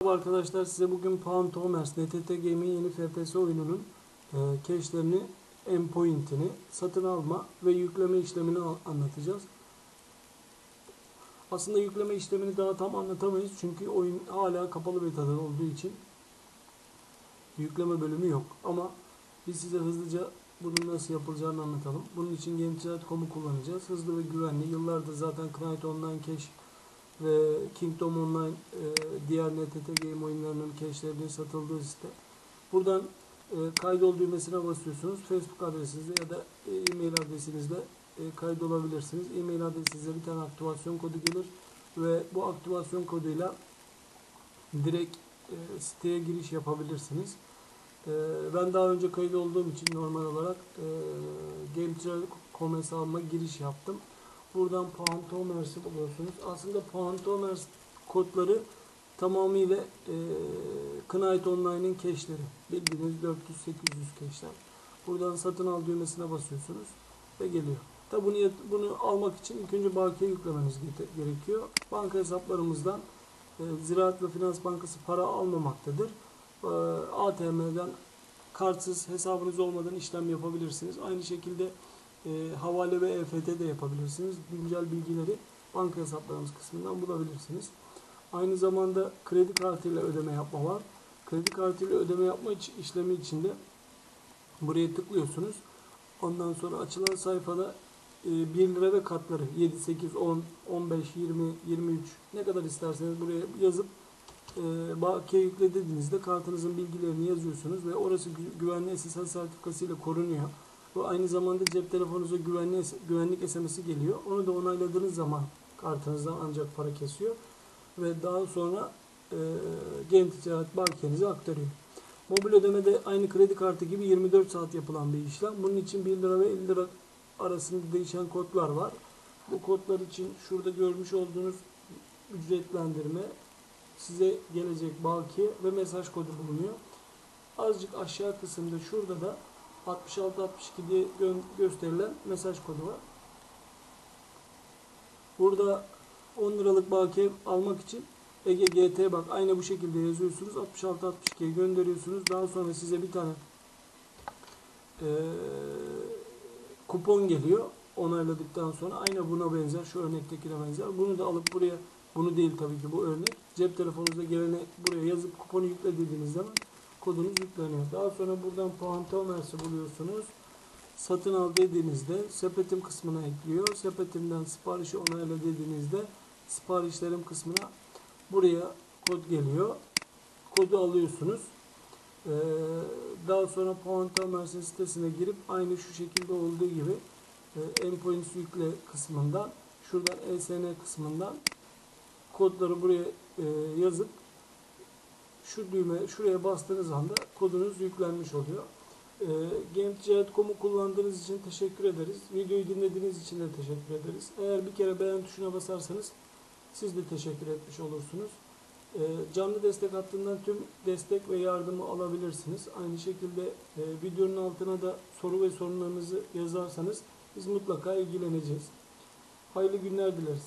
Merhaba arkadaşlar size bugün Pantomers NTT Game'in yeni FPS oyununun e, cache'lerini, endpoint'ini, satın alma ve yükleme işlemini anlatacağız. Aslında yükleme işlemini daha tam anlatamayız çünkü oyun hala kapalı betada olduğu için yükleme bölümü yok. Ama biz size hızlıca bunun nasıl yapılacağını anlatalım. Bunun için GameChat.com'u kullanacağız. Hızlı ve güvenli. Yıllardır zaten Knight Online Cache ve Kingdom Online e, diğer NTT Game oyunlarının cache'lerinin satıldığı site. Buradan e, kaydol düğmesine basıyorsunuz. Facebook adresinizle ya da e, e-mail adresinizle kaydolabilirsiniz. E-mail adresinizde bir tane aktivasyon kodu gelir ve bu aktivasyon koduyla direkt siteye giriş yapabilirsiniz. Ben daha önce kayıt olduğum için normal olarak e, GameTrail.com hesabıma giriş yaptım. Buradan Pantomers'i buluyorsunuz. Aslında Pantomers kodları tamamıyla e, Knight Online'in cache'leri. Bildiğiniz 400-800 cache'ler. Buradan satın al düğmesine basıyorsunuz ve geliyor. Tabi bunu, bunu almak için ilk önce bakiye yüklemeniz gere- gerekiyor. Banka hesaplarımızdan e, Ziraat ve Finans Bankası para almamaktadır. E, ATM'den kartsız hesabınız olmadan işlem yapabilirsiniz. Aynı şekilde e, havale ve EFT de yapabilirsiniz. Güncel bilgileri banka hesaplarımız kısmından bulabilirsiniz. Aynı zamanda kredi kartıyla ödeme yapma var. Kredi kartıyla ödeme yapma işlemi için de buraya tıklıyorsunuz. Ondan sonra açılan sayfada e, 1 lira ve katları 7, 8, 10, 15, 20, 23 ne kadar isterseniz buraya yazıp e, bakiye yükle kartınızın bilgilerini yazıyorsunuz ve orası gü- güvenli SSL sertifikası ile korunuyor. Bu aynı zamanda cep telefonunuza güvenli, güvenlik SMS'i geliyor. Onu da onayladığınız zaman kartınızdan ancak para kesiyor. Ve daha sonra e, Game Ticaret Bankiyenize aktarıyor. Mobil ödeme de aynı kredi kartı gibi 24 saat yapılan bir işlem. Bunun için 1 lira ve 50 lira arasında değişen kodlar var. Bu kodlar için şurada görmüş olduğunuz ücretlendirme, size gelecek bakiye ve mesaj kodu bulunuyor. Azıcık aşağı kısımda şurada da 6662 diye gö- gösterilen mesaj kodu var. Burada 10 liralık bakiye almak için Ege GT bak aynı bu şekilde yazıyorsunuz. 6662'ye gönderiyorsunuz. Daha sonra size bir tane eee, kupon geliyor. Onayladıktan sonra aynı buna benzer, şu örnektekine benzer. Bunu da alıp buraya, bunu değil tabii ki bu örnek. Cep telefonunuza gelene buraya yazıp kuponu yükle dediğiniz zaman kodunuz yükleniyor. Daha sonra buradan Pantomers'i buluyorsunuz. Satın al dediğinizde sepetim kısmına ekliyor. Sepetimden siparişi onayla dediğinizde siparişlerim kısmına buraya kod geliyor. Kodu alıyorsunuz. Ee, daha sonra Pantomers'in sitesine girip aynı şu şekilde olduğu gibi e, endpoints yükle kısmından şuradan ESN kısmından kodları buraya e, yazıp şu düğme şuraya bastığınız anda kodunuz yüklenmiş oluyor. E, GameTicaret.com'u kullandığınız için teşekkür ederiz. Videoyu dinlediğiniz için de teşekkür ederiz. Eğer bir kere beğen tuşuna basarsanız siz de teşekkür etmiş olursunuz. E, canlı destek hattından tüm destek ve yardımı alabilirsiniz. Aynı şekilde e, videonun altına da soru ve sorunlarınızı yazarsanız biz mutlaka ilgileneceğiz. Hayırlı günler dileriz.